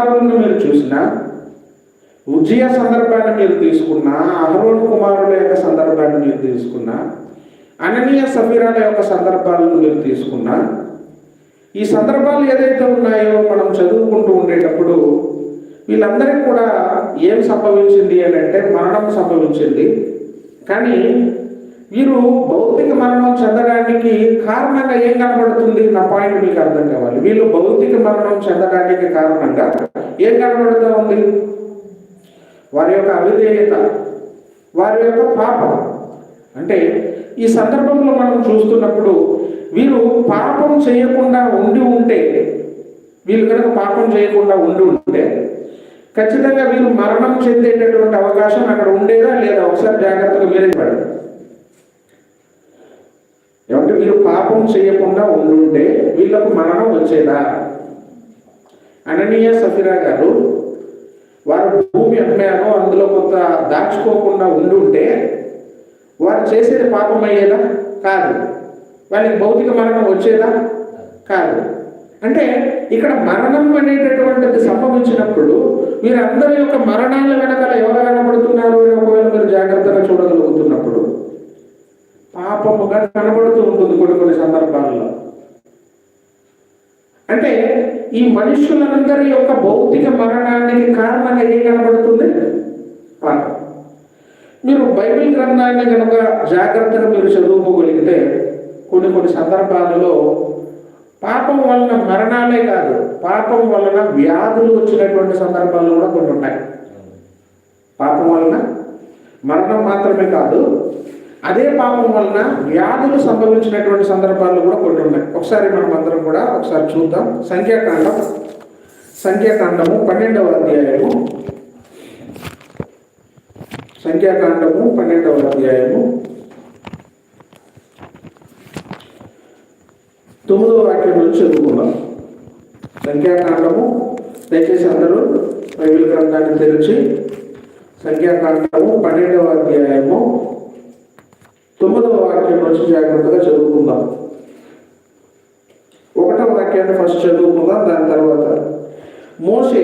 కుమారులను మీరు చూసినా ఉజ్జయ సందర్భాన్ని మీరు తీసుకున్నా అహరోను కుమారుల యొక్క సందర్భాన్ని మీరు తీసుకున్నా అననీయ సఫీరాల యొక్క సందర్భాలను మీరు తీసుకున్నా ఈ సందర్భాలు ఏదైతే ఉన్నాయో మనం చదువుకుంటూ ఉండేటప్పుడు వీళ్ళందరికీ కూడా ఏం సంభవించింది అని అంటే మరణం సంభవించింది. కానీ వీరు భౌతిక మరణం చెందడానికి కారణంగా ఏం కనబడుతుంది? నా పాయింట్ మీకు అర్థం కావాలి. వీళ్ళు భౌతిక మరణం చెందడానికి కారణంగా ఏం కనబడుతూ ఉంది వారి యొక్క అవిధేయత వారి యొక్క పాపం. అంటే ఈ సందర్భంలో మనం చూస్తున్నప్పుడు వీరు పాపం చేయకుండా ఉండి ఉంటే వీళ్ళు కనుక పాపం చేయకుండా ఉండి ఉంటే ఖచ్చితంగా వీరు మరణం చెందేటటువంటి అవకాశం అక్కడ ఉండేదా లేదా? ఒకసారి జాగ్రత్తగా మీరే పడండి ఏమంటే వీరు పాపం చేయకుండా ఉండి వీళ్ళకు మరణం వచ్చేదా? అననీయ సఫిరా గారు వారు భూమి అమ్మారో అందులో కొంత దాచుకోకుండా ఉండి ఉంటే వారు చేసేది పాపం అయ్యేదా కాదు. వాళ్ళకి భౌతిక మరణం వచ్చేదా? కాదు. అంటే ఇక్కడ మరణం అనేటటువంటిది సంభవించినప్పుడు వీరందరి యొక్క మరణాల వెనకాల ఎవరు కనబడుతున్నారు అని ఒకవేళ మీరు జాగ్రత్తగా చూడగలుగుతున్నప్పుడు పాపముగా కనబడుతూ ఉంటుంది కొన్ని కొన్ని సందర్భాల్లో. అంటే ఈ మనుషులందరి యొక్క భౌతిక మరణానికి కారణంగా ఏం కనబడుతుంది? పాపం మీరు బైబిల్ గ్రంథాన్ని కనుక జాగ్రత్తగా మీరు చదువుకోగలిగితే కొన్ని కొన్ని సందర్భాలలో పాపం వలన మరణాలే కాదు పాపం వలన వ్యాధులు వచ్చినటువంటి సందర్భాలు కూడా కొన్ని ఉన్నాయి. పాపం వలన మరణం మాత్రమే కాదు అదే పాపం వలన వ్యాధులు సంభవించినటువంటి సందర్భాలు కూడా కొన్ని ఉన్నాయి. ఒకసారి మనం అందరం కూడా ఒకసారి చూద్దాం. సంఖ్యాకాండం. సంఖ్యాకాండము పన్నెండవ అధ్యాయము. సంఖ్యాకాండము పన్నెండవ అధ్యాయము. తొమ్మిదవ వాక్యం నుంచి చదువుకుందాం. సంఖ్యాకాండము. దయచేసి అందరూ బైబిల్ గ్రంథాన్ని తెరిచి సంఖ్యాకాండము పన్నెండవ అధ్యాయము. తొమ్మిదవ వాక్యం నుంచి జాగ్రత్తగా చదువుకుందాం. ఒకటవ వాక్యాన్ని ఫస్ట్ చదువుకుందాం దాని తర్వాత మోసే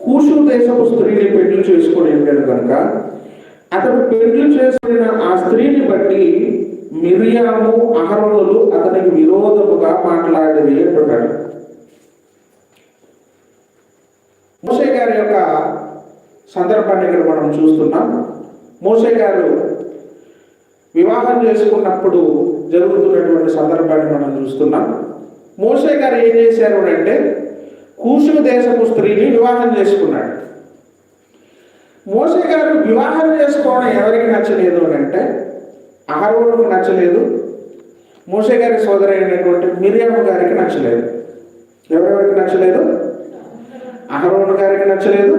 కూషు దేశపు స్త్రీని పెళ్ళి చేసుకుని వెళ్ళాడు కనుక అతడు పెళ్ళి చేసుకున్న ఆ స్త్రీని బట్టి మిరియాము అహరోనులు అతనికి విరోధముగా మాట్లాడేది అంటున్నాడు. మోసే గారి యొక్క సందర్భాన్ని ఇక్కడ మనం చూస్తున్నాం. మోసే గారు వివాహం చేసుకున్నప్పుడు జరుగుతున్నటువంటి సందర్భాన్ని మనం చూస్తున్నాం. మోసే గారు ఏం చేశారు అంటే కూసు దేశపు స్త్రీని వివాహం చేసుకున్నాడు. మోసే గారు వివాహం చేసుకోవడం ఎవరికి నచ్చలేదు అని అంటే అహరోనుకు నచ్చలేదు. మోసే గారి సోదరి అయినటువంటి గారికి నచ్చలేదు. ఎవరెవరికి నచ్చలేదు? అహరోను గారికి నచ్చలేదు.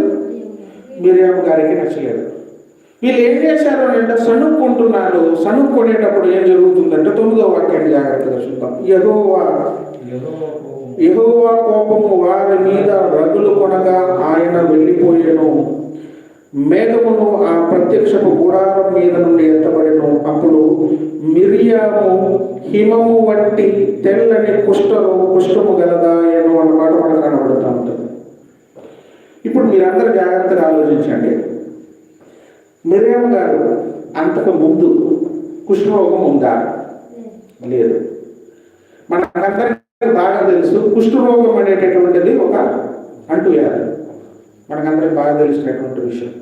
మిరియాము గారికి నచ్చలేదు. వీళ్ళు ఏం చేశారు అని అంటే సణుక్కుంటున్నారు. సణుక్కొనేటప్పుడు ఏం జరుగుతుందంటే తొమ్మిదో వాక్యాన్ని జాగ్రత్తగా చూద్దాం. యహోవా యహోవా కోపము వారి మీద రగులు కొనగా ఆయన వెళ్ళిపోయాను. మేఘమును ఆ ప్రత్యక్షపు గుడారం మీద నుండి ఎత్తబడిను. అప్పుడు మిరియాము హిమము వంటి తెల్లని కుష్ఠము కుష్ఠము గలదాయను అన్నమాట మనకు కనబడుతూ ఉంటుంది ఇప్పుడు మీరందరూ జాగ్రత్తగా ఆలోచించండి మిరియాము గారు అంతకు ముందు కుష్ఠరోగం ఉందా లేదు. మనకందరికీ బాగా తెలుసు కుష్ఠరోగం అనేటటువంటిది ఒక అంటువ్యాధి. మనకందరికి బాగా తెలిసినటువంటి విషయం.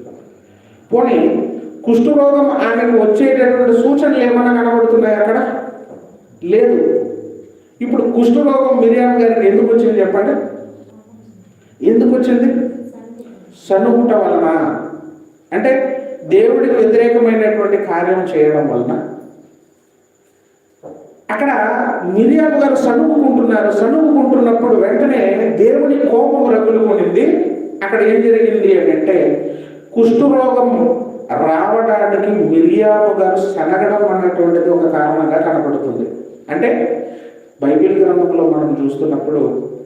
పోనీ కుష్ఠరోగం ఆమెకు వచ్చేటటువంటి సూచనలు ఏమైనా కనబడుతున్నాయి అక్కడ? లేదు. ఇప్పుడు కుష్ఠరోగం మిరియాం గారికి ఎందుకు వచ్చింది చెప్పండి? ఎందుకు వచ్చింది? సన్నుగుట వలన. అంటే దేవుడికి వ్యతిరేకమైనటువంటి కార్యం చేయడం వలన. అక్కడ మిరియాము గారు సణుగుకుంటున్నారు సణుగుకుంటున్నప్పుడు వెంటనే దేవుని కోపం రగులుకొనింది. అక్కడ ఏం జరిగింది అని అంటే కుష్ఠరోగం రావడానికి మిరియాము గారు సనగడం అన్నటువంటిది ఒక కారణంగా కనపడుతుంది అంటే బైబిల్ గ్రంథంలో మనం చూస్తున్నప్పుడు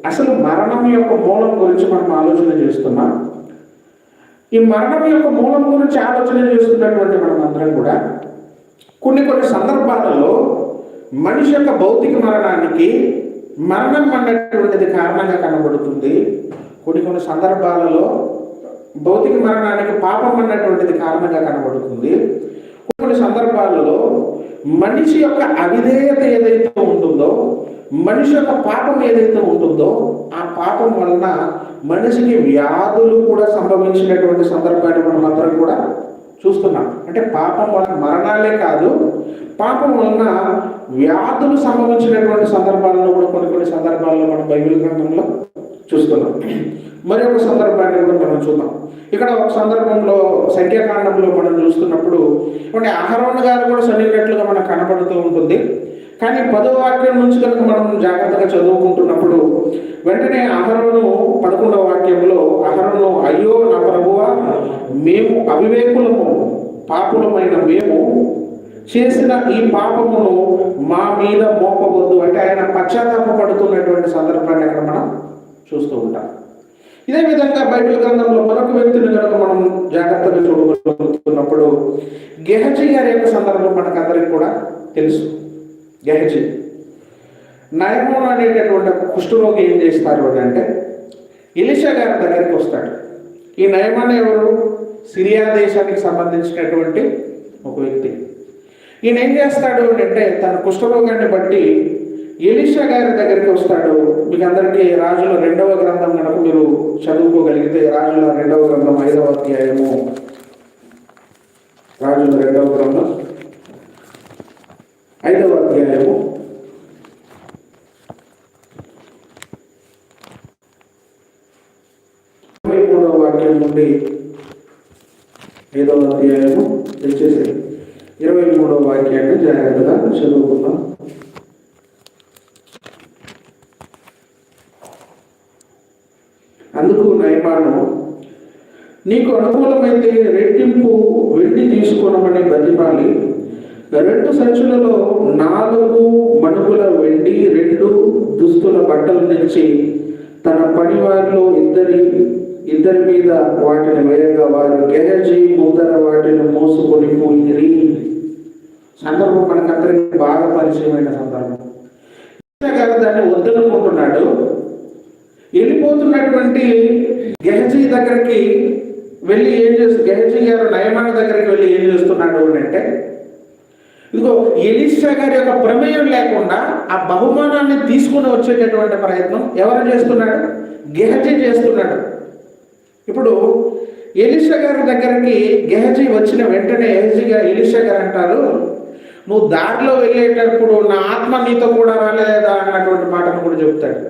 అసలు మరణం యొక్క మూలం గురించి మనం ఆలోచన చేస్తున్నాం. ఈ మరణం యొక్క మూలం గురించి ఆలోచన చేస్తున్నటువంటి మనం అందరం కూడా కొన్ని కొన్ని సందర్భాలలో మనిషి యొక్క భౌతిక మరణానికి మరణం అన్నటువంటిది కారణంగా కనబడుతుంది. కొన్ని కొన్ని సందర్భాలలో భౌతిక మరణానికి పాపం అన్నటువంటిది కారణంగా కనబడుతుంది. కొన్ని కొన్ని సందర్భాలలో మనిషి యొక్క అవిధేయత ఏదైతే ఉంటుందో మనిషి యొక్క పాపం ఏదైతే ఉంటుందో ఆ పాపం వలన మనిషికి వ్యాధులు కూడా సంభవించినటువంటి సందర్భాన్ని మనం అందరం కూడా చూస్తున్నాం. అంటే పాపం వలన మరణాలే కాదు పాపం వలన వ్యాధులు సంభవించినటువంటి సందర్భాలను కూడా కొన్ని కొన్ని సందర్భాల్లో మనం బైబిల్ గ్రంథంలో చూస్తున్నాం. మరి ఒక సందర్భాన్ని కూడా మనం చూద్దాం. ఇక్కడ ఒక సందర్భంలో సంఖ్యాకాండంలో మనం చూస్తున్నప్పుడు అంటే అహరోన్ గారు కూడా చదివినట్లుగా మనకు కనబడుతూ ఉంటుంది. కానీ పదో వాక్యం నుంచి కనుక మనం జాగ్రత్తగా చదువుకుంటున్నప్పుడు వెంటనే అహరోను పదకొండవ వాక్యంలో అహరోను అయ్యో నా ప్రభువ మేము అవివేకులము పాపులమైన మేము చేసిన ఈ పాపమును మా మీద మోపవద్దు. అంటే ఆయన పశ్చాత్తాప పడుతున్నటువంటి సందర్భాన్ని అక్కడ మనం చూస్తూ ఉంటాం. ఇదే విధంగా బైబిల్ గ్రంథంలో మరొక వ్యక్తిని కనుక మనం జాగ్రత్తగా చూడగలుగుతున్నప్పుడు గెహజీ గారి యొక్క సందర్భం మనకందరికి కూడా తెలుసు. గెహజీ. నయమోన్ అనేటటువంటి కుష్ఠరోగి ఏం చేస్తారు అని అంటే ఇలిషా గారి దగ్గరికి వస్తాడు. ఈ నయమాన్ ఎవరు? సిరియా దేశానికి సంబంధించినటువంటి ఒక వ్యక్తి. ఈయన ఏం చేస్తాడు అంటే తన కుష్ఠరోగాన్ని బట్టి ఎలిషా గారి దగ్గరికి వస్తాడు. మీకు అందరికీ రాజుల రెండవ గ్రంథం కనుక మీరు చదువుకోగలిగితే రాజుల రెండవ గ్రంథం ఐదవ అధ్యాయము. రాజుల రెండవ గ్రంథం ఐదవ అధ్యాయము ఇరవై మూడవ వాక్యం నుండి ఐదవ అధ్యాయము తెచ్చేసి ఇరవై మూడవ వాక్యాన్ని జాగ్రత్తగా చదువుకుందాం అందుకు నయమాను నీకు అనుకూలమైతే రెట్టింపు వెండి తీసుకోనమని బతిమాలి రెండు సంచులలో నాలుగు మణుగుల వెండి రెండు దుస్తుల బట్టలు తెచ్చి తన పనివారిలో ఇద్దరి ఇద్దరి మీద వాటిని వేయగా వారు గెహజీ ముందర వాటిని మోసుకొని పోయిరి సందర్భం మనకందరికి బాగా పరిచయమైన సందర్భం కృష్ణ గారు దాన్ని వద్దనుకుంటున్నాడు వెళ్ళిపోతున్నటువంటి గెహజీ దగ్గరికి వెళ్ళి ఏం చేస్తు గెహజీ గారు నయమాన దగ్గరికి వెళ్ళి ఏం చేస్తున్నాడు అని అంటే ఇదిగో ఎలిషా గారి యొక్క ప్రమేయం లేకుండా ఆ బహుమానాన్ని తీసుకుని వచ్చేటటువంటి ప్రయత్నం ఎవరు చేస్తున్నాడు? గెహజీ చేస్తున్నాడు. ఇప్పుడు ఎలిషా గారి దగ్గరికి గెహజీ వచ్చిన వెంటనే ఎహజీగా ఎలిషా గారు అంటారు నువ్వు దారిలో వెళ్ళేటప్పుడు నా ఆత్మ నీతో కూడా రాలేదా? అన్నటువంటి మాటను కూడా చెప్తాడు.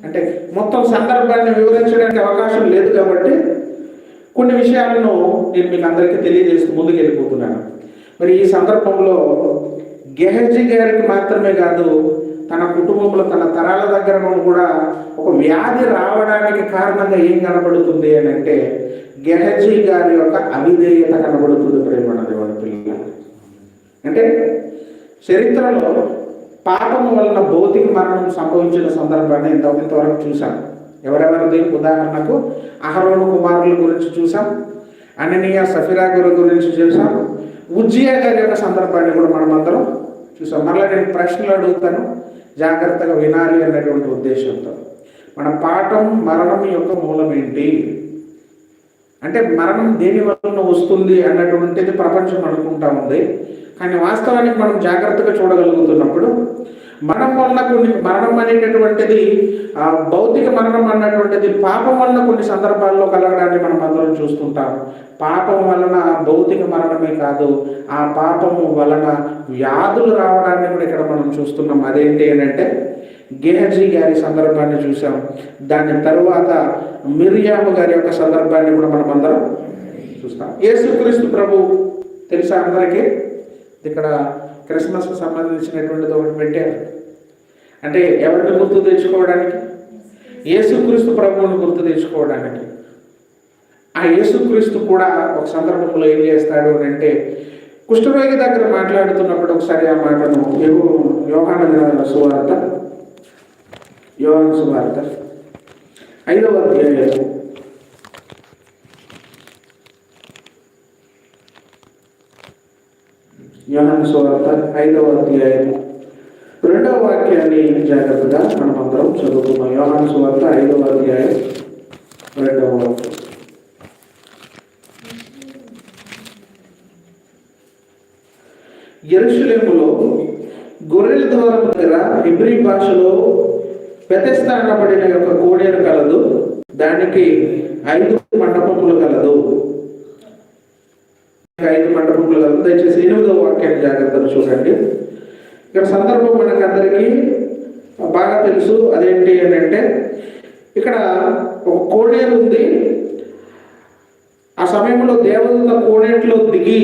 అంటే మొత్తం సందర్భాన్ని వివరించడానికి అవకాశం లేదు కాబట్టి కొన్ని విషయాలను నేను మీకు అందరికీ తెలియజేస్తూ ముందుకు వెళ్ళిపోతున్నాను మరి ఈ సందర్భంలో గెహజీ గారికి మాత్రమే కాదు తన కుటుంబంలో తన తరాల దగ్గర కూడా ఒక వ్యాధి రావడానికి కారణంగా ఏం కనబడుతుంది అని అంటే గెహజీ గారి యొక్క అవిధేయత కనబడుతుంది ప్రేమ దేవుడి పిల్లలు అంటే చరిత్రలో పాపము వలన భౌతిక మరణం సంభవించిన సందర్భాన్ని ఇంత ఇంతవరకు చూసాం ఎవరెవరిది? ఉదాహరణకు అహరోను కుమారుల గురించి చూసాం అననీయ సఫిరా గారి గురించి చూసాం ఉజ్జియా గారి యొక్క సందర్భాన్ని కూడా మనం అందరం చూసాం మరలా నేను ప్రశ్నలు అడుగుతాను. జాగ్రత్తగా వినాలి అనేటువంటి ఉద్దేశంతో. మన పాఠం మరణం యొక్క మూలం ఏంటి? అంటే మరణం దేని వలన వస్తుంది అన్నటువంటిది ప్రపంచం అనుకుంటా ఉంది. కానీ వాస్తవానికి మనం జాగ్రత్తగా చూడగలుగుతున్నప్పుడు మరణం వలన కొన్ని మరణం అనేటటువంటిది ఆ, భౌతిక మరణం అన్నటువంటిది పాపం వలన కొన్ని సందర్భాల్లో కలగడాన్ని మనం అందరం చూస్తుంటాం. పాపం వలన భౌతిక మరణమే కాదు ఆ పాపము వలన వ్యాధులు రావడాన్ని కూడా ఇక్కడ మనం చూస్తున్నాం. అదేంటి అని అంటే గేహజీ గారి సందర్భాన్ని చూసాం దాని తరువాత మిరియాము గారి యొక్క సందర్భాన్ని కూడా మనం అందరం చూస్తాం. యేసుక్రీస్తు ప్రభు తెలుసా అందరికీ? ఇక్కడ క్రిస్మస్కు సంబంధించినటువంటిది ఒకటి పెట్టారు. అంటే ఎవరిని గుర్తు తెచ్చుకోవడానికి? యేసుక్రీస్తు ప్రభువుని గుర్తు తెచ్చుకోవడానికి. ఆ యేసుక్రీస్తు కూడా ఒక సందర్భంలో ఏం చేస్తాడు అని అంటే కుష్ఠరోగి దగ్గర మాట్లాడుతున్నప్పుడు ఒకసారి ఆ మాటను యోగానంద యోహాను సువార్త. యోహాను సువార్త. ఐదవ అధ్యాయం యోహన్ స్వార్త ఐదవ అధ్యాయం రెండవ వాక్యాన్ని జాగ్రత్తగా మనం అందరం చదువుకున్నాం యోహన్ స్వార్త ఐదవ అధ్యాయం రెండవ వాక్యం ఎరుషులేములో గొర్రెల ద్వారం దగ్గర హిబ్రీ భాషలో పెతస్థానపడిన యొక్క కోడేరు కలదు. దానికి ఐదు మండపములు కలదు. ఐదు మండపములు కలదు దయచేసి ఎనిమిదో వాక్యాన్ని జాగ్రత్తగా చూడండి. ఇక్కడ సందర్భం మనకందరికీ బాగా తెలుసు అదేంటి అని అంటే ఇక్కడ ఒక కోడేరు ఉంది. ఆ సమయంలో దేవదూత కోడేట్లో దిగి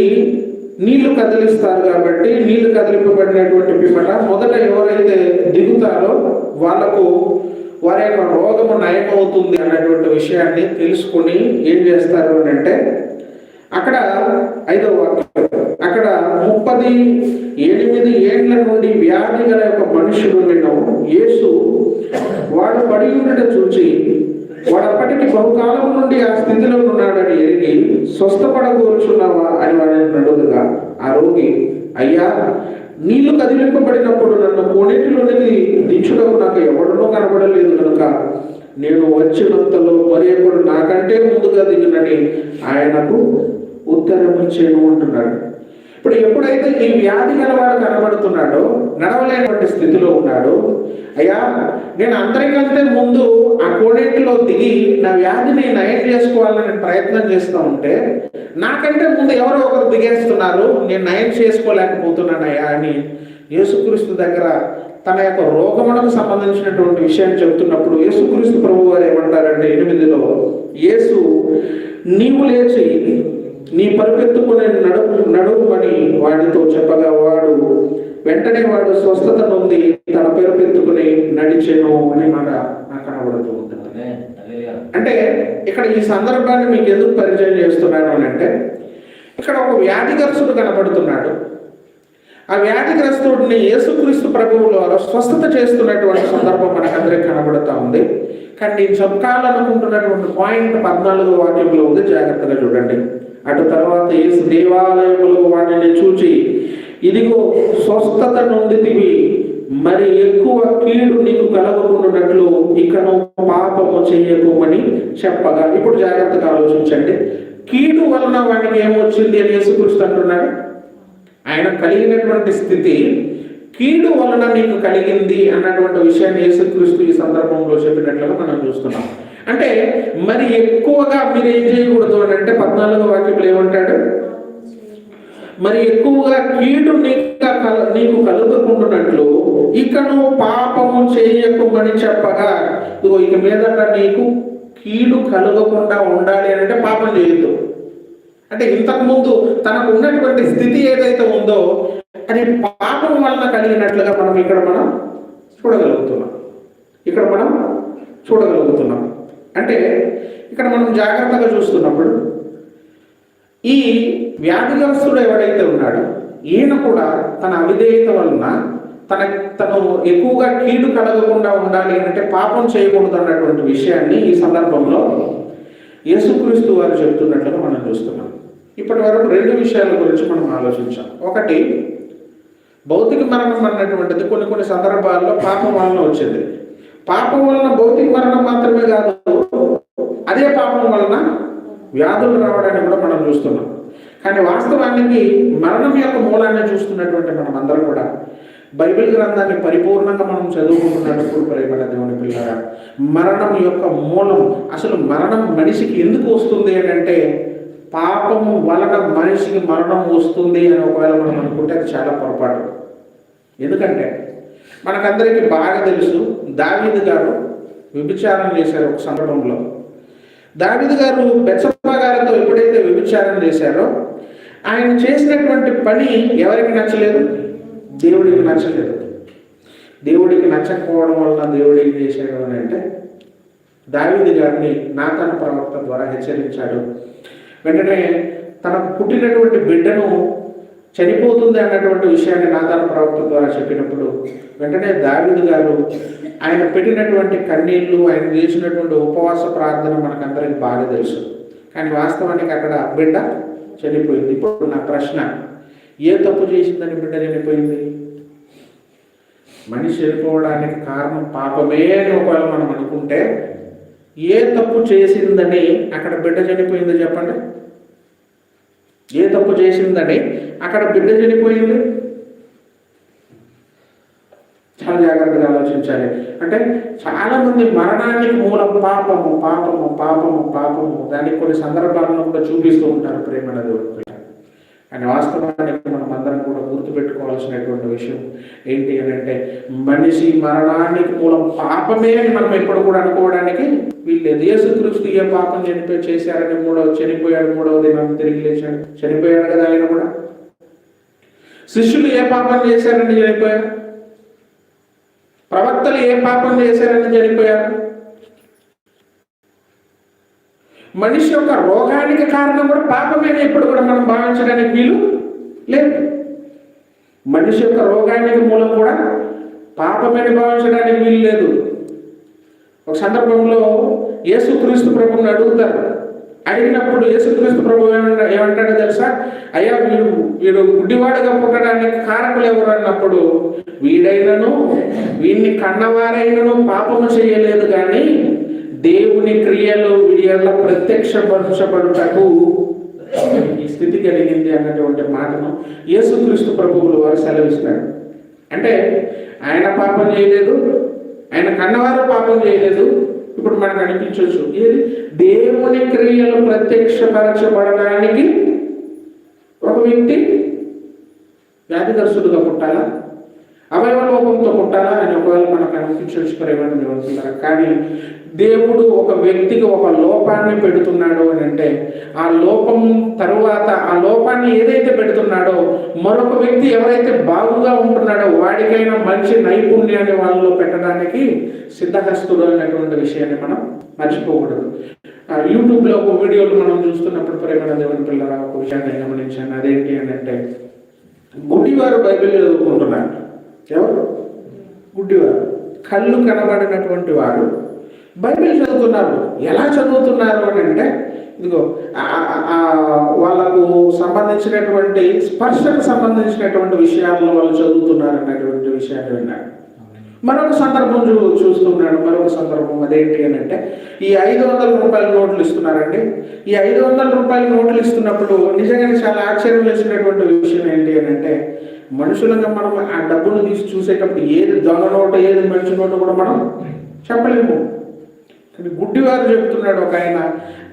నీళ్ళు కదిలిస్తారు కాబట్టి నీళ్ళు కదిలింపబడినటువంటి పిమ్మట మొదట ఎవరైతే దిగుతారో వాళ్ళకు వారి యొక్క రోగము నయమవుతుంది అన్నటువంటి విషయాన్ని తెలుసుకుని ఏం చేస్తారు అని అంటే అక్కడ ఐదవ వాక్యం. అక్కడ ముప్పది ఎనిమిది ఏండ్ల నుండి వ్యాధి గల యొక్క మనుషులు నిన్ను యేసు వాడు పడి ఉండట చూచి వాడప్పటికి బహుకాలం నుండి ఆ స్థితిలో ఉన్నాడని ఎరిగి స్వస్థపడగోరుచున్నావా అని వాడిని నడుగుగా ఆ రోగి అయ్యా నీళ్ళు కదిలింపబడినప్పుడు నన్ను కోనేటిలోనికి దించుటకు నాకు ఎవడనో కనబడలేదు కనుక నేను వచ్చినంతలో మరి ఎప్పుడు నాకంటే ముందుగా దిగినని ఆయనకు ఉత్తరం అంటున్నాడు. ఇప్పుడు ఎప్పుడైతే ఈ వ్యాధి గలవాడు కనబడుతున్నాడో నడవలేనటువంటి స్థితిలో ఉన్నాడు అయ్యా నేను అందరికంటే ముందు ఆ కోడేటిలో దిగి నా వ్యాధిని నయం చేసుకోవాలని ప్రయత్నం చేస్తూ ఉంటే నాకంటే ముందు ఎవరో ఒకరు దిగేస్తున్నారు నేను నయం చేసుకోలేకపోతున్నానయ్యా అని యేసుక్రీస్తు దగ్గర తన యొక్క రోగమునకు సంబంధించినటువంటి విషయాన్ని చెబుతున్నప్పుడు యేసుక్రీస్తు ప్రభు వారు ఏమంటారంటే ఎనిమిదిలో యేసు నీవు లేచి నీ పరుపెత్తుకునే నడుము నడుమని వాడితో చెప్పగా వాడు వెంటనే వాడు స్వస్థత నొంది తన పెరుపెత్తుకుని నడిచెను అని మాట నాకు కనబడుతూ ఉంటుంది. అంటే ఇక్కడ ఈ సందర్భాన్ని మీకు ఎందుకు పరిచయం చేస్తున్నాను అని అంటే ఇక్కడ ఒక వ్యాధిగ్రస్తుడు కనబడుతున్నాడు. ఆ వ్యాధిగ్రస్తుడిని యేసుక్రీస్తు ప్రభువు ద్వారా స్వస్థత చేస్తున్నటువంటి సందర్భం మనకందరికి కనబడుతూ ఉంది. కానీ నేను చెప్పాలనుకుంటున్నటువంటి పాయింట్ పద్నాలుగో వాక్యంలో ఉంది. జాగ్రత్తగా చూడండి. అటు తర్వాత యేసు దేవాలయములో వాటిని చూచి ఇదిగో స్వస్థత నొందితివి మరి ఎక్కువ కీడు నీకు కలగకున్నట్లు ఇకను పాపము చేయకుమని చెప్పగా. ఇప్పుడు జాగ్రత్తగా ఆలోచించండి. కీడు వలన వాడికి ఏమొచ్చింది అని యేసుకృష్ణ అంటున్నాడు? ఆయన కలిగినటువంటి స్థితి కీడు వలన నీకు కలిగింది అన్నటువంటి విషయాన్ని యేసుక్రీస్తు ఈ సందర్భంలో చెప్పినట్లుగా మనం చూస్తున్నాం. అంటే మరి ఎక్కువగా మీరు ఏం చేయకూడదు అని అంటే పద్నాలుగో వాక్యంలో ఏమంటాడు? మరి ఎక్కువగా కీడు నీకు కల- నీకు కలుగకుండానట్లు ఇకను పాపము చేయకుమని చెప్పగా ఇదిగో ఇక మీదట నీకు కీడు కలుగకుండా ఉండాలి అని అంటే పాపం చేయొద్దు. అంటే ఇంతకుముందు తనకు ఉన్నటువంటి స్థితి ఏదైతే ఉందో అది పాపం వలన కలిగినట్లుగా మనం ఇక్కడ మనం చూడగలుగుతున్నాం. ఇక్కడ మనం చూడగలుగుతున్నాం. అంటే ఇక్కడ మనం జాగ్రత్తగా చూస్తున్నప్పుడు ఈ వ్యాధిగ్రస్తుడు ఎవడైతే ఉన్నాడో ఈయన కూడా తన అవిధేయత వలన తన తను ఎక్కువగా కీడు కలగకుండా ఉండాలి అంటే పాపం చేయకూడదు అన్నటువంటి విషయాన్ని ఈ సందర్భంలో యేసుక్రీస్తు వారు చెబుతున్నట్లుగా మనం చూస్తున్నాం. ఇప్పటి వరకు రెండు విషయాల గురించి మనం ఆలోచించాం. ఒకటి భౌతిక మరణం అన్నటువంటిది కొన్ని కొన్ని సందర్భాల్లో పాపం వలన వచ్చింది. పాపం వలన భౌతిక మరణం మాత్రమే కాదు అదే పాపం వలన వ్యాధులు రావడాన్ని కూడా మనం చూస్తున్నాం. కానీ వాస్తవానికి మరణం యొక్క మూలాన్ని చూస్తున్నటువంటి మనం అందరం కూడా బైబిల్ గ్రంథాన్ని పరిపూర్ణంగా మనం చదువుకుంటున్నప్పుడు ప్రేమల దేవుని పిల్లరా మరణం యొక్క మూలం అసలు మరణం మనిషికి ఎందుకు వస్తుంది అని అంటే పాపము వలన మనిషికి మరణం వస్తుంది అని ఒకవేళ మనం అనుకుంటే అది చాలా పొరపాటు. ఎందుకంటే మనకందరికీ బాగా తెలుసు దావీదు గారు విభిచారం చేశారు ఒక సందర్భంలో దావిదు గారు బెచ్చప్ప ఎప్పుడైతే వ్యభిచారం చేశారో ఆయన చేసినటువంటి పని ఎవరికి నచ్చలేదు? దేవుడికి నచ్చలేదు. దేవుడికి నచ్చకపోవడం వల్ల దేవుడు ఏం చేశాడు అని అంటే దావిది గారిని నాతన ప్రవక్త ద్వారా హెచ్చరించాడు. వెంటనే తనకు పుట్టినటువంటి బిడ్డను చనిపోతుంది అన్నటువంటి విషయాన్ని నాతాన ప్రవక్త ద్వారా చెప్పినప్పుడు వెంటనే దావీదు గారు ఆయన పెట్టినటువంటి కన్నీళ్ళు ఆయన చేసినటువంటి ఉపవాస ప్రార్థన మనకందరికి బాగా తెలుసు. కానీ వాస్తవానికి అక్కడ బిడ్డ చనిపోయింది. ఇప్పుడు నా ప్రశ్న ఏ తప్పు చేసిందని బిడ్డ చనిపోయింది? మనిషి చనిపోవడానికి కారణం పాపమే అని ఒకవేళ మనం అనుకుంటే ఏ తప్పు చేసిందని అక్కడ బిడ్డ చనిపోయిందో చెప్పండి. ఏ తప్పు చేసిందని అక్కడ బిడ్డ చనిపోయింది చాలా జాగ్రత్తగా ఆలోచించాలి. అంటే చాలా మంది మరణానికి మూలం పాపము పాపము పాపము పాపము. దానికి కొన్ని సందర్భాలను కూడా చూపిస్తూ ఉంటారు ప్రేమ దేవుడు. కానీ వాస్తవానికి మనం అందరం కూడా గుర్తుపెట్టుకోవాల్సినటువంటి విషయం ఏంటి అని అంటే మనిషి మరణానికి మూలం పాపమే అని మనం ఎప్పుడు కూడా అనుకోవడానికి వీళ్ళు యేసుక్రీస్తు ఏ పాపం చనిపోయి చేశారని మూడో చనిపోయాడు మూడవ దినం తిరిగి లేచాడు. చనిపోయాడు కదా ఆయన కూడా. శిష్యులు ఏ పాపం చేశారని చనిపోయారు ప్రవక్తలు ఏ పాపం చేశారని చనిపోయారు మనిషి యొక్క రోగానికి కారణం కూడా పాపమేనే ఇప్పుడు కూడా మనం భావించడానికి వీలు లేదు. మనిషి యొక్క రోగానికి మూలం కూడా పాపమని భావించడానికి వీలు లేదు. ఒక సందర్భంలో యేసుక్రీస్తు ప్రభుని అడుగుతారు అడిగినప్పుడు యేసుక్రీస్తు ప్రభు ఏమంటాడో తెలుసా? అయ్యా వీడు వీడు గుడ్డివాడుగా పుట్టడానికి కారకులు ఎవరు అన్నప్పుడు వీడైనను వీడిని కన్నవారైనను పాపము చేయలేదు కానీ దేవుని క్రియలు వీళ్ళ ప్రత్యక్షపరచబడుటకు ఈ స్థితి కలిగింది అన్నటువంటి మాటను యేసుక్రీస్తు ప్రభువులు వారు సెలవిస్తాడు అంటే ఆయన పాపం చేయలేదు ఆయన కన్నవారు పాపం చేయలేదు. ఇప్పుడు మనకు అనిపించవచ్చు ఏది? దేవుని క్రియలు ప్రత్యక్షపరచబడడానికి ఒక వ్యక్తి వ్యాధిగ్రస్తుడుగా పుట్టాలా? అవయవ లోపంతో పుట్టాలా? అని ఒకవేళ మనకు అనిపించుకునేవాడు మేము అనుకుంటారు కానీ దేవుడు ఒక వ్యక్తికి ఒక లోపాన్ని పెడుతున్నాడు అని అంటే ఆ లోపం తరువాత ఆ లోపాన్ని ఏదైతే పెడుతున్నాడో మరొక వ్యక్తి ఎవరైతే బాగుగా ఉంటున్నాడో వాడికైనా మంచి నైపుణ్యాన్ని వాళ్ళలో పెట్టడానికి సిద్ధహస్తుడు అనేటువంటి విషయాన్ని మనం మర్చిపోకూడదు. యూట్యూబ్లో ఒక వీడియోలు మనం చూస్తున్నప్పుడు ప్రేమ దేవుని పిల్లల ఒక విషయాన్ని గమనించాను అదేంటి అని అంటే గుడ్డివారు బైబిల్ చదువుకుంటున్నారు. ఎవరు? గుడ్డివారు. కళ్ళు కనబడినటువంటి వారు బైబిల్ చదువుతున్నారు. ఎలా చదువుతున్నారు అని అంటే ఇదిగో వాళ్ళకు సంబంధించినటువంటి స్పర్శకు సంబంధించినటువంటి విషయాలను వాళ్ళు చదువుతున్నారు అన్నటువంటి విషయాన్ని విన్నాడు మరొక సందర్భం చూ చూస్తున్నాడు మరొక సందర్భం అదేంటి అని అంటే ఈ ఐదు వందల రూపాయల నోట్లు ఇస్తున్నారండి. ఈ ఐదు వందల రూపాయల నోట్లు ఇస్తున్నప్పుడు నిజంగానే చాలా ఆశ్చర్యం వేసినటువంటి విషయం ఏంటి అని అంటే మనుషులంగా మనం ఆ డబ్బును తీసి చూసేటప్పుడు ఏది దొంగ నోటు ఏది మంచి నోటు కూడా మనం చెప్పలేము. కానీ గుడ్డివారు చెప్తున్నాడు ఒక ఆయన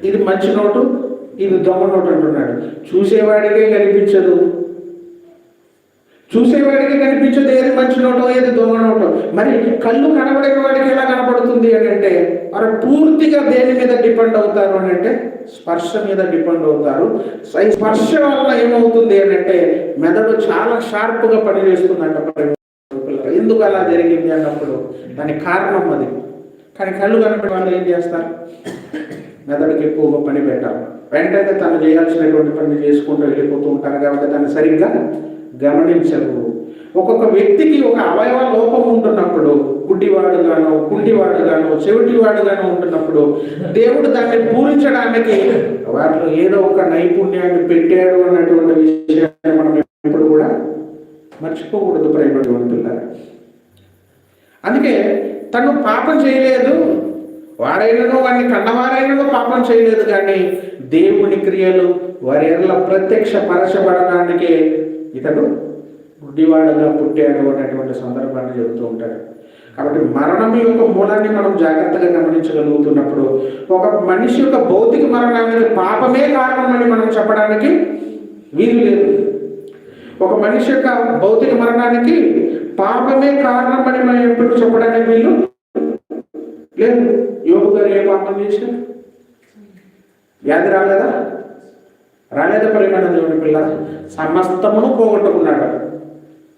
ఇది మంచి నోటు ఇది దొంగ నోటు అంటున్నాడు. చూసేవాడికే కనిపించదు. చూసేవాడికి కనిపించదు ఏది మంచి నోటో ఏది దొంగ నోటో. మరి కళ్ళు కనబడిన వాడికి ఎలా కనపడుతుంది అని అంటే మరి పూర్తిగా దేని మీద డిపెండ్ అవుతారు అని అంటే స్పర్శ మీద డిపెండ్ అవుతారు. ఈ స్పర్శ వల్ల ఏమవుతుంది అని అంటే మెదడు చాలా షార్ప్గా పనిచేస్తుందంట ఎందుకు అలా జరిగింది అన్నప్పుడు? దానికి కారణం అది. కానీ కళ్ళు కనపడే వాళ్ళు ఏం చేస్తారు? మెదడుకి ఎక్కువగా పని పెట్టాలి వెంటనే తను చేయాల్సినటువంటి పని చేసుకుంటూ వెళ్ళిపోతూ ఉంటారు కాబట్టి దాన్ని సరిగ్గా గమనించరు ఒక్కొక్క వ్యక్తికి ఒక అవయవ లోపం ఉంటున్నప్పుడు గుడ్డివాడుగాను కుంటివాడుగాను చెవిటివాడుగాను ఉంటున్నప్పుడు దేవుడు దాన్ని పూరించడానికి వాటిలో ఏదో ఒక నైపుణ్యాన్ని పెట్టాడు అన్నటువంటి విషయాన్ని మనం ఎప్పుడు కూడా మర్చిపోకూడదు ప్రేమటువంటి పిల్లలు. అందుకే తను పాపం చేయలేదు. వారైనను వారిని కన్నవారైనను పాపం చేయలేదు కానీ దేవుని క్రియలు వారి ఎడల ప్రత్యక్ష పరచబడడానికి ఇతడు గుడ్డివాడుగా పుట్టాడు అనేటువంటి సందర్భాన్ని చెబుతూ ఉంటాడు. కాబట్టి మరణం యొక్క మూలాన్ని మనం జాగ్రత్తగా గమనించగలుగుతున్నప్పుడు ఒక మనిషి యొక్క భౌతిక మరణానికి పాపమే కారణమని మనం చెప్పడానికి వీలు లేదు. ఒక మనిషి యొక్క భౌతిక మరణానికి పాపమే కారణమని మనం ఎప్పుడు చెప్పడానికి వీలు లేదు. యోగు గారు ఏ పాపం చేశారు? వ్యాధి రాలేదా? రాలేదు పరిమాణ దేవుని పిల్ల సమస్తమును పోగొట్టుకున్నాడు.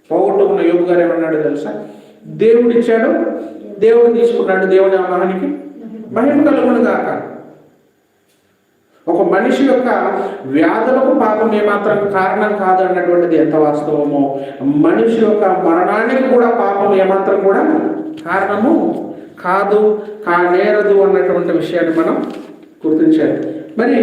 పోగొట్టుకున్న యోగు గారు ఏమన్నాడు తెలుసా? దేవుడు ఇచ్చాడు దేవుడు తీసుకున్నాడు దేవుని అమ్మానికి మహిమ కలుగును గాక. ఒక మనిషి యొక్క వ్యాధులకు పాపం ఏమాత్రం కారణం కాదు అన్నటువంటిది ఎంత వాస్తవమో మనిషి యొక్క మరణానికి కూడా పాపం ఏమాత్రం కూడా కారణము కాదు కానేరదు అన్నటువంటి విషయాన్ని మనం గుర్తించాలి. మరి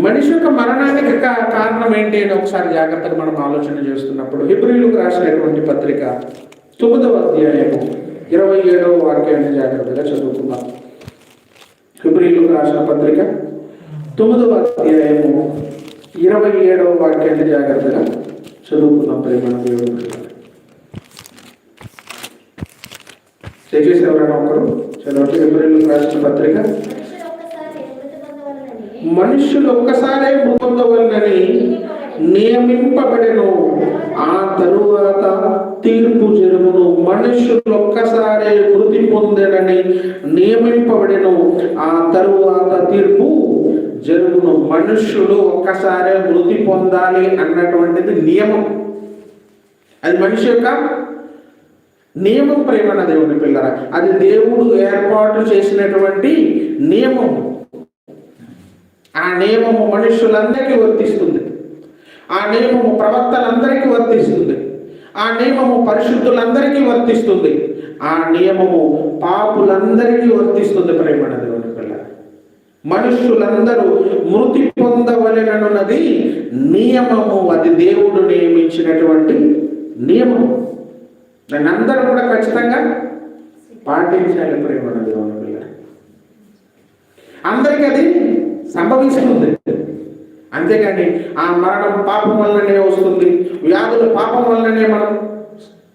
మనిషి యొక్క మరణానికి కారణం ఏంటి అని ఒకసారి జాగ్రత్తగా మనం ఆలోచన చేస్తున్నప్పుడు హిబ్రిలకు రాసినటువంటి పత్రిక తొమ్మిదవ అధ్యాయము ఇరవై ఏడవ వాక్యాన్ని జాగ్రత్తగా చదువుకుందాం. హిబ్రిలకు రాసిన పత్రిక తొమ్మిదవ అధ్యాయము ఇరవై ఏడవ వాక్యాన్ని జాగ్రత్తగా చదువుకుందాం ప్రేమ దేవుడు దయచేసి ఎవరైనా ఒకరు చదవండి. హిబ్రిలకు రాసిన పత్రిక మనుషులు ఒక్కసారే మృతి నియమింపబడెను. ఆ తరువాత తీర్పు జరుగును. మనుషులు ఒక్కసారే మృతి పొందడని నియమింపబడెను. ఆ తరువాత తీర్పు జరుగును. మనుష్యుడు ఒక్కసారే మృతి పొందాలి అన్నటువంటిది నియమం. అది మనిషి యొక్క నియమం ప్రేమన దేవుని పిల్లర. అది దేవుడు ఏర్పాటు చేసినటువంటి నియమం. ఆ నియమము మనుషులందరికీ వర్తిస్తుంది. ఆ నియమము ప్రవక్తలందరికీ వర్తిస్తుంది. ఆ నియమము పరిశుద్ధులందరికీ వర్తిస్తుంది. ఆ నియమము పాపులందరికీ వర్తిస్తుంది ప్రేమణ దేవుని పిల్ల మనుషులందరూ మృతి పొందవలెనన్నది నియమము. అది దేవుడు నియమించినటువంటి నియమము. దాన్ని అందరూ కూడా ఖచ్చితంగా పాటించాలి ప్రేమణ దేవుని పిల్ల అందరికీ అది సంభవిస్తుంది. అంతేకాని ఆ మరణం పాపం వల్లనే వస్తుంది. వ్యాధులు పాపం వల్లనే మనం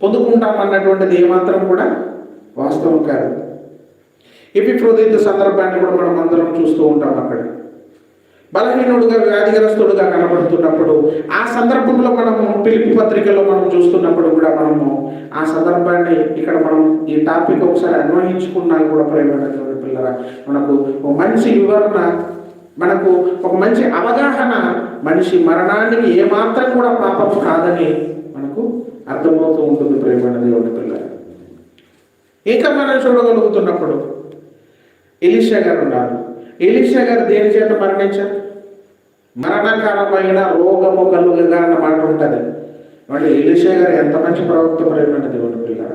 పొందుకుంటాం అన్నటువంటిది ఏమాత్రం కూడా వాస్తవం కాదు. ఎపిప్రోదిత సందర్భాన్ని కూడా మనం అందరం చూస్తూ ఉంటాం అక్కడ. బలహీనుడుగా వ్యాధిగ్రస్తుడుగా కనబడుతున్నప్పుడు ఆ సందర్భంలో మనము పిలుపు పత్రికలో మనం చూస్తున్నప్పుడు కూడా మనము ఆ సందర్భాన్ని ఇక్కడ మనం ఈ టాపిక్ ఒకసారి అన్వయించుకున్నా కూడా ప్రేమ పిల్లల మనకు మంచి వివరణ మనకు ఒక మంచి అవగాహన మనిషి మరణానికి ఏమాత్రం కూడా పాపం కాదని మనకు అర్థమవుతూ ఉంటుంది ప్రేమైన దేవుని పిల్ల. ఇంకా మనం చూడగలుగుతున్నప్పుడు ఎలీషా గారు ఉన్నారు. ఎలీషా గారు దేని చేత మరణించారు? మరణకరమైన రోగము కలుగగా అన్న మాట ఉంటుంది. అంటే ఎలీషా గారు ఎంత మంచి ప్రవక్త ప్రేమ దేవుని పిల్లల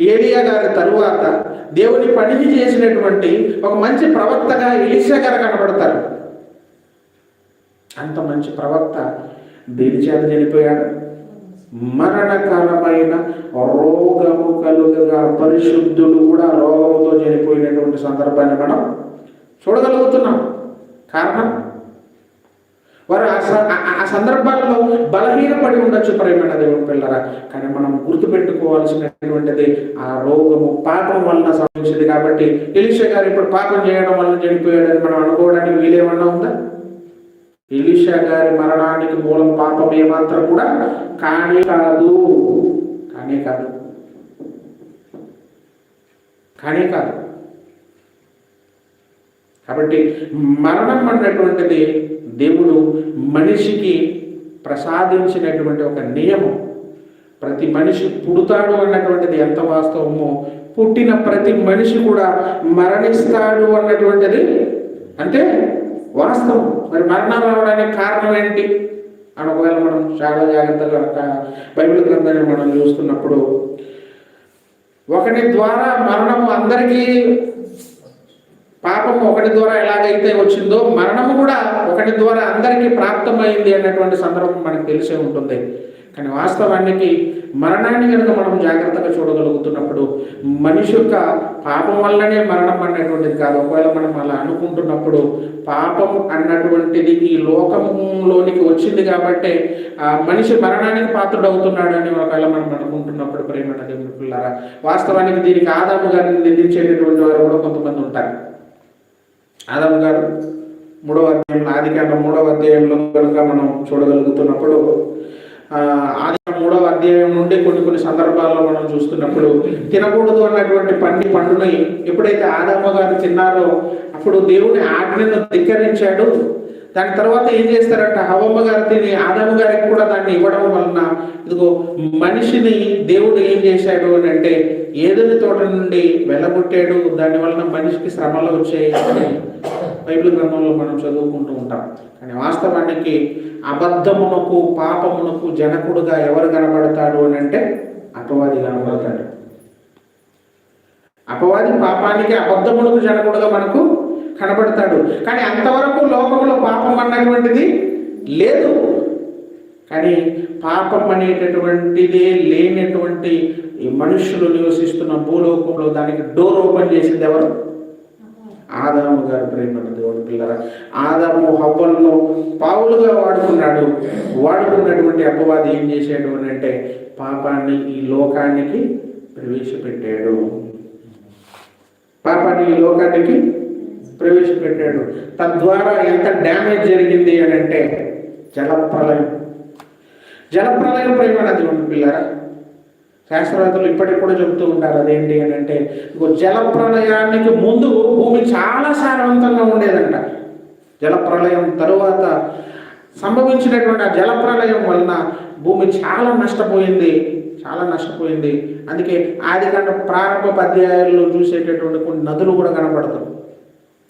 ఏలియా గారి తరువాత దేవుని పనికి చేసినటువంటి ఒక మంచి ప్రవక్తగా ఎలీషా గారు కనబడతారు. అంత మంచి ప్రవక్త దేని చేత చనిపోయాడు? మరణకరమైన రోగము కలుగగా పరిశుద్ధుడు కూడా రోగంతో చనిపోయినటువంటి సందర్భాన్ని మనం చూడగలుగుతున్నాం. కారణం? వారు ఆ సందర్భాల్లో బలహీనపడి ఉండొచ్చు ప్రేమైన దేవుని పిల్లరా? కానీ మనం గుర్తుపెట్టుకోవాల్సినటువంటిది ఆ రోగము పాపం వలన సంభవించింది కాబట్టి ఎలిషా గారు ఇప్పుడు పాపం చేయడం వలన చనిపోయాడని మనం అనుకోవడానికి వీలేమన్నా ఉందా? ఎలిషా గారి మరణానికి మూలం పాపం ఏమాత్రం కూడా కానీ కాదు. కానీ కాదు. కానీ కాదు. కాబట్టి మరణం అన్నటువంటిది దేవుడు మనిషికి ప్రసాదించినటువంటి ఒక నియమం. ప్రతి మనిషి పుడతాడు అన్నటువంటిది ఎంత వాస్తవమో పుట్టిన ప్రతి మనిషి కూడా మరణిస్తాడు అన్నటువంటిది అంటే వాస్తవం. మరి మరణం రావడానికి కారణం ఏంటి? అని ఒకవేళ మనం చాలా జాగ్రత్తగా బైబిల్ గ్రంథాన్ని మనం చూస్తున్నప్పుడు ఒకటి ద్వారా మరణం అందరికీ పాపం ఒకటి ద్వారా ఎలాగైతే వచ్చిందో మరణము కూడా ఒకటి ద్వారా అందరికీ ప్రాప్తమైంది అన్నటువంటి సందర్భం మనకు తెలిసే ఉంటుంది. కానీ వాస్తవానికి మరణాన్ని కనుక మనం జాగ్రత్తగా చూడగలుగుతున్నప్పుడు మనిషి యొక్క పాపం వల్లనే మరణం అన్నటువంటిది కాదు. ఒకవేళ మనం అలా అనుకుంటున్నప్పుడు పాపం అన్నటువంటిది ఈ లోకంలోనికి వచ్చింది కాబట్టి ఆ మనిషి మరణానికి పాత్రుడు అని ఒకవేళ మనం అనుకుంటున్నప్పుడు ప్రేమ దేవుని పిల్లారా వాస్తవానికి దీనికి ఆదాము గారిని నిందించేటటువంటి వారు కూడా కొంతమంది ఉంటారు. ఆదాము గారు మూడవ అధ్యాయంలో ఆదికాండం మూడవ అధ్యాయంలో కనుక మనం చూడగలుగుతున్నప్పుడు ఆది మూడవ అధ్యాయం నుండి కొన్ని కొన్ని సందర్భాల్లో మనం చూస్తున్నప్పుడు తినకూడదు అన్నటువంటి పండి పండుని ఎప్పుడైతే ఆదమ్మ గారు తిన్నారో అప్పుడు దేవుని ఆజ్ఞను ధిక్కరించాడు దాని తర్వాత ఏం చేస్తారంటే? హవమ్మ గారు తిని ఆదమ్మ గారికి కూడా దాన్ని ఇవ్వడం వలన ఇదిగో మనిషిని దేవుడు ఏం చేశాడు అని అంటే ఏదని తోట నుండి వెళ్ళగొట్టాడు. దాని వలన మనిషికి శ్రమలు వచ్చాయి అని బైబిల్ గ్రంథంలో మనం చదువుకుంటూ ఉంటాం. కానీ వాస్తవానికి అబద్ధమునకు పాపమునకు జనకుడుగా ఎవరు కనబడతాడు అని అంటే అపవాది కనబడతాడు. అపవాది పాపానికి అబద్ధమునకు జనకుడుగా మనకు కనబడతాడు. కానీ అంతవరకు లోకంలో పాపం అన్నటువంటిది లేదు. కానీ పాపం అనేటటువంటిదే లేనటువంటి ఈ మనుషులు నివసిస్తున్న భూలోకంలో దానికి డోర్ ఓపెన్ చేసింది ఎవరు? ఆదాము గారు ప్రేమను దేవుని పిల్లరా. ఆదాము హవ్వలను పావులుగా వాడుకున్నాడు. వాడుకున్నటువంటి అపవాది ఏం చేశాడు అని అంటే పాపాన్ని ఈ లోకానికి ప్రవేశపెట్టాడు. పాపాన్ని ఈ లోకానికి ప్రవేశపెట్టాడు. తద్వారా ఎంత డ్యామేజ్ జరిగింది అని అంటే జలప్రలయం. జలప్రలయం ప్రేమ దేవుని పిల్లరా. శాస్త్రవేత్తలు ఇప్పటికి కూడా చెబుతూ ఉంటారు అదేంటి అని అంటే జలప్రలయానికి ముందు భూమి చాలా సారవంతంగా ఉండేదంట. జలప్రలయం తరువాత సంభవించినటువంటి ఆ జలప్రలయం వలన భూమి చాలా నష్టపోయింది చాలా నష్టపోయింది. అందుకే ఆదికాండ ప్రారంభ అధ్యాయాల్లో చూసేటటువంటి కొన్ని నదులు కూడా కనపడతాయి.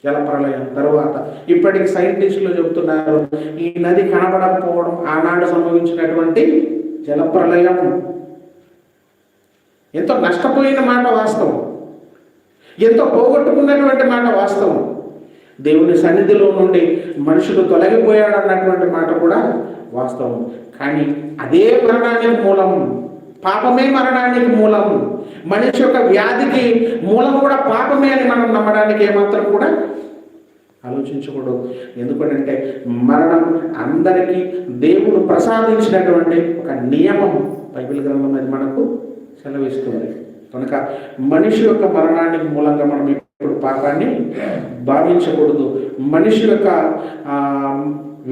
జలప్రలయం తరువాత ఇప్పటికి సైంటిస్టులు చెబుతున్నారు ఈ నది కనబడకపోవడం ఆనాడు సంభవించినటువంటి జలప్రలయం. ఎంతో నష్టపోయిన మాట వాస్తవం. ఎంతో పోగొట్టుకున్నటువంటి మాట వాస్తవం. దేవుని సన్నిధిలో నుండి మనుషులు తొలగిపోయాడన్నటువంటి మాట కూడా వాస్తవం. కానీ అదే మరణానికి మూలం పాపమే మరణానికి మూలం మనిషి యొక్క వ్యాధికి మూలం కూడా పాపమే అని మనం నమ్మడానికి ఏమాత్రం కూడా ఆలోచించకూడదు. ఎందుకంటే మరణం అందరికీ దేవుడు ప్రసాదించినటువంటి ఒక నియమం బైబిల్ గ్రంథం అది మనకు సెలవిస్తుంది. కనుక మనిషి యొక్క మరణానికి మూలంగా మనం ఇప్పుడు పాపాన్ని భావించకూడదు. మనిషి యొక్క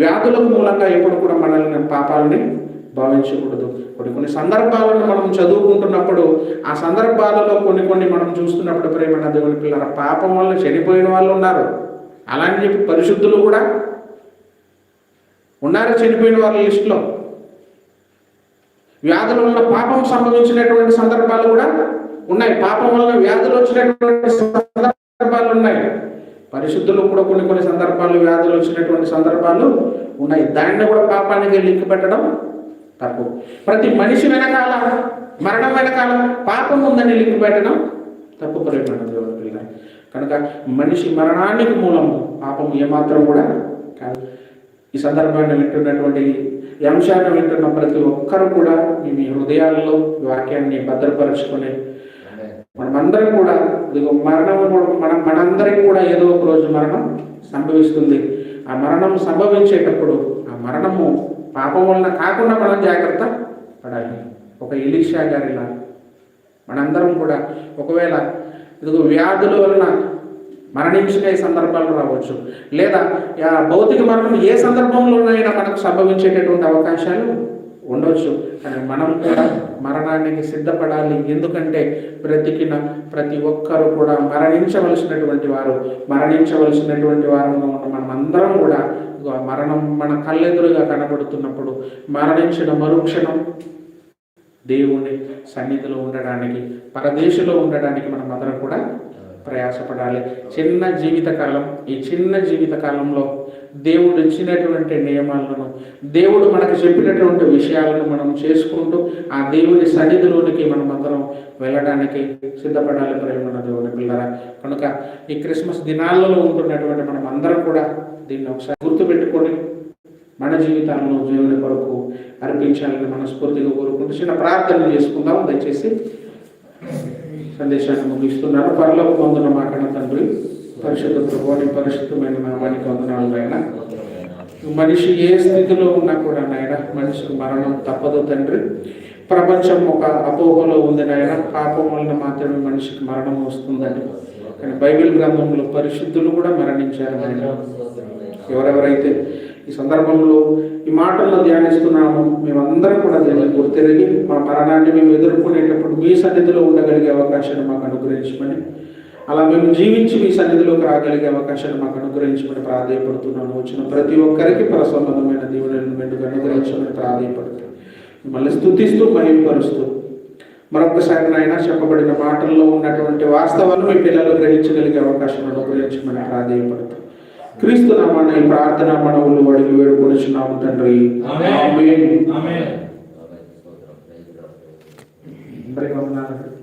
వ్యాధులకు మూలంగా ఎప్పుడు కూడా మనల్ని పాపాలని భావించకూడదు. కొన్ని కొన్ని సందర్భాలను మనం చదువుకుంటున్నప్పుడు ఆ సందర్భాలలో కొన్ని కొన్ని మనం చూస్తున్నప్పుడు ప్రేమ దేవుని పిల్లల పాపం వల్ల చనిపోయిన వాళ్ళు ఉన్నారు. అలా అని చెప్పి పరిశుద్ధులు కూడా ఉన్నారు చనిపోయిన వాళ్ళ లిస్టులో వ్యాధుల వల్ల పాపం సంభవించినటువంటి సందర్భాలు కూడా ఉన్నాయి. పాపం వల్ల వ్యాధులు వచ్చినటువంటి సందర్భాలు ఉన్నాయి. పరిశుద్ధులు కూడా కొన్ని కొన్ని సందర్భాలు వ్యాధులు వచ్చినటువంటి సందర్భాలు ఉన్నాయి. దాన్ని కూడా పాపానికి లింక్ పెట్టడం తప్పు. ప్రతి మనిషి వెనకాల మరణం వెనకాల పాపం ఉందని లింక్ పెట్టడం తప్పు ప్రేమ దేవుని పిల్ల కనుక మనిషి మరణానికి మూలం పాపం ఏమాత్రం కూడా కాదు. ఈ సందర్భాన్ని వింటున్నటువంటి ఈ అంశాన్ని వింటున్న ప్రతి ఒక్కరు కూడా మీ హృదయాల్లో వాక్యాన్ని భద్రపరుచుకొని మనమందరం కూడా ఇదిగో మరణం మనం మనందరికి కూడా ఏదో ఒక రోజు మరణం సంభవిస్తుంది. ఆ మరణం సంభవించేటప్పుడు ఆ మరణము పాపం వలన కాకుండా మనం జాగ్రత్త పడాలి. ఒక ఇలీషా గారిలా మనందరం కూడా ఒకవేళ ఇదిగో వ్యాధుల వలన మరణించిన ఈ సందర్భాలు రావచ్చు. లేదా భౌతిక మరణం ఏ సందర్భంలోనైనా మనకు సంభవించేటటువంటి అవకాశాలు ఉండవచ్చు కానీ మనం కూడా మరణానికి సిద్ధపడాలి. ఎందుకంటే బ్రతికిన ప్రతి ఒక్కరు కూడా మరణించవలసినటువంటి వారు మరణించవలసినటువంటి వారంగా ఉన్న మనం అందరం కూడా మరణం మన కళ్ళెదురుగా కనబడుతున్నప్పుడు మరణించిన మరుక్షణం దేవుని సన్నిధిలో ఉండడానికి పరదేశంలో ఉండడానికి మనం అందరం కూడా ప్రయాసపడాలి. చిన్న జీవితకాలం ఈ చిన్న జీవితకాలంలో దేవుడు ఇచ్చినటువంటి నియమాలను దేవుడు మనకు చెప్పినటువంటి విషయాలను మనం చేసుకుంటూ ఆ దేవుని సన్నిధిలోనికి మనం అందరం వెళ్ళడానికి సిద్ధపడాలి ప్రేమ దేవుని పిల్లరా కనుక ఈ క్రిస్మస్ దినాలలో ఉంటున్నటువంటి మనం అందరం కూడా దీన్ని ఒకసారి గుర్తుపెట్టుకొని మన జీవితాలను దేవుని కొరకు అర్పించాలని మనస్ఫూర్తిగా కోరుకుంటూ చిన్న ప్రార్థన చేసుకుందాం. దయచేసి సందేశాన్ని ముగిస్తున్నాను. పరలోక పొందున మాకన్న తండ్రి పరిశుద్ధ ప్రభుని పరిశుద్ధమైన నామానికి వందనాలు నాయన. మనిషి ఏ స్థితిలో ఉన్నా కూడా నాయన మనిషికి మరణం తప్పదు తండ్రి. ప్రపంచం ఒక అపోహలో ఉంది నాయన. పాపం వలన మాత్రమే మనిషికి మరణం వస్తుందని కానీ బైబిల్ గ్రంథంలో పరిశుద్ధులు కూడా మరణించారు నాయన. ఎవరెవరైతే ఈ సందర్భంలో ఈ మాటల్లో ధ్యానిస్తున్నాము మేమందరం కూడా దీన్ని గుర్తిరిగి మా మరణాన్ని మేము ఎదుర్కొనేటప్పుడు మీ సన్నిధిలో ఉండగలిగే అవకాశాన్ని మాకు అనుగ్రహించమని అలా మేము జీవించి మీ సన్నిధిలోకి రాగలిగే అవకాశాన్ని మాకు అనుగ్రహించమని ప్రాధాయపడుతున్నాను. వచ్చిన ప్రతి ఒక్కరికి పరసంబంధమైన దీవులను మెండుగా అనుగ్రహించమని ప్రాధాయపడుతున్నాను. మిమ్మల్ని స్థుతిస్తూ మహింపరుస్తూ మరొకసారి నాయన చెప్పబడిన మాటల్లో ఉన్నటువంటి వాస్తవాలు మీ పిల్లలు గ్రహించగలిగే అవకాశం అనుగ్రహించమని ప్రాధాయపడుతున్నాను. క్రీస్తు నామాన్ని ఈ ప్రార్థన మనవులు అడిగి వేడుకొనిచున్నాము తండ్రి. అందరికీ